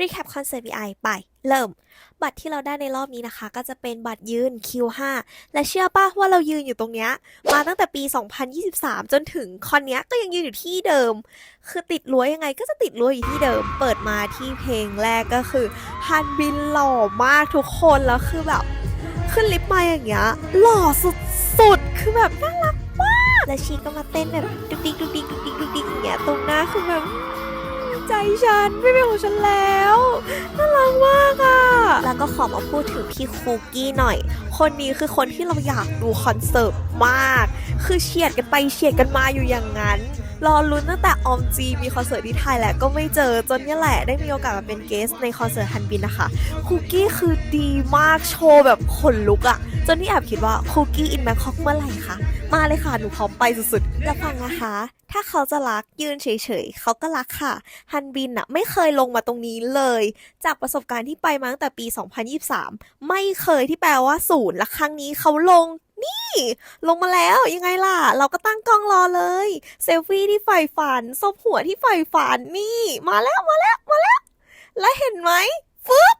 รีแคปคอนเสิร์ต VI ไป เริ่ม บัตรที่เราได้ในรอบนี้นะคะ ก็จะเป็นบัตรยืน Q5 และเชื่อป่ะว่าเรายืนอยู่ตรงเนี้ย มาตั้งแต่ปี 2023 จนถึงคอนเนี้ยก็ยังยืนอยู่ที่เดิม คือติดรั้วยังไงก็จะติดรั้วอยู่ที่เดิม เปิดมาที่เพลงแรกก็คือฮันบินหล่อมากทุกคนแล้วคือแบบ ขึ้นลิฟต์มาอย่างเงี้ยหล่อสุดๆคือแบบน่ารักมาก และชีก็มาเต้นแบบดุกดิกดุกดิกดุกดิกดุกดิกอย่างเงี้ยตรงหน้าคือแบบ ใจฉันไม่เป็นของฉันแล้วน่ารักมากอะแล้วก็ขอมาพูดถึงพี่คูกี้หน่อย คนนี้คือคนที่เราอยากดูคอนเสิร์ตมาก คือเฉียดกันไปเฉียดกันมาอยู่อย่างนั้นรอลุ้นตั้งแต่ออมจีมีคอนเสิร์ตที่ไทยแหละก็ไม่เจอจนนี่แหละได้มีโอกาสมาเป็นเกสในคอนเสิร์ตฮันบินนะคะคุกกี้คือดีมากโชว์แบบขนลุกอะจนนี่แอบคิดว่าคุกกี้อินแบงคอกเมื่อไหร่คะมาเลยค่ะหนูพร้อมไปสุดๆแล้วฟังนะคะ ถ้าเขาจะรักยืนเฉยๆ เขาก็รักค่ะ ฮันบินอะไม่เคยลงมาตรงนี้เลย จากประสบการณ์ที่ไปมาตั้งแต่ปี 2023 ไม่เคยที่แปลว่าศูนย์และครั้งนี้เขาลงนี่ ลงมาแล้วยังไงล่ะ เราก็ตั้งกล้องรอเลยเซลฟี่ที่ใฝ่ฝันซบหัวที่ใฝ่ฝันนี่ มาแล้วมาแล้วมาแล้ว แล้วเห็นไหมฟึ๊บ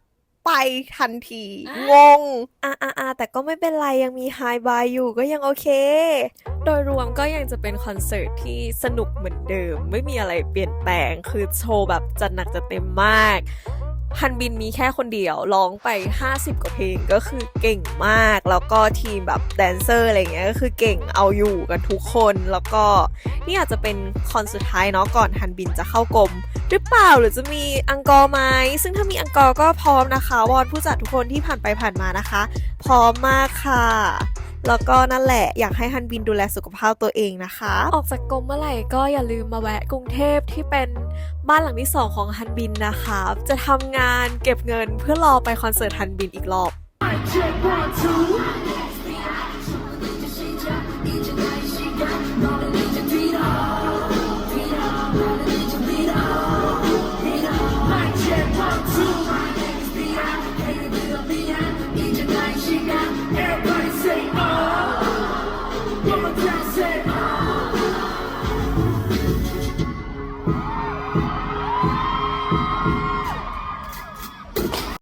ไปทันที งง อะอะอะแต่ก็ไม่เป็นไร ยังมีไฮบายอยู่ก็ยังโอเค โดยรวมก็ยังจะเป็นคอนเสิร์ตที่สนุกเหมือนเดิม ไม่มีอะไรเปลี่ยนแปลง คือโชว์แบบจัดหนักจัดเต็มมากฮันบินมีแค่คนเดียวร้องไป 50 กว่าเพลงก็คือเก่งมาก แล้วก็ทีมแบบแดนเซอร์อะไรเงี้ยก็คือเก่งเอาอยู่กันทุกคน แล้วก็นี่อาจจะเป็นคอนสุดท้ายเนาะก่อนฮันบินจะเข้ากรม หรือเปล่าหรือจะมีอังกอร์ไหมซึ่งถ้ามีอังกอร์ก็พร้อมนะคะวอนผู้จัดทุกคนที่ผ่านไปผ่านมานะคะ พร้อมมากค่ะ แล้วก็นั่นแหละอยากให้ฮันบินดูแลสุขภาพตัวเองนะคะ ออกจากกรมเมื่อไหร่ก็อย่าลืมมาแวะกรุงเทพที่เป็นบ้านหลังที่สองของฮันบินนะคะ จะทำงานเก็บเงินเพื่อรอไปคอนเสิร์ตฮันบินอีกรอบ Check one, two.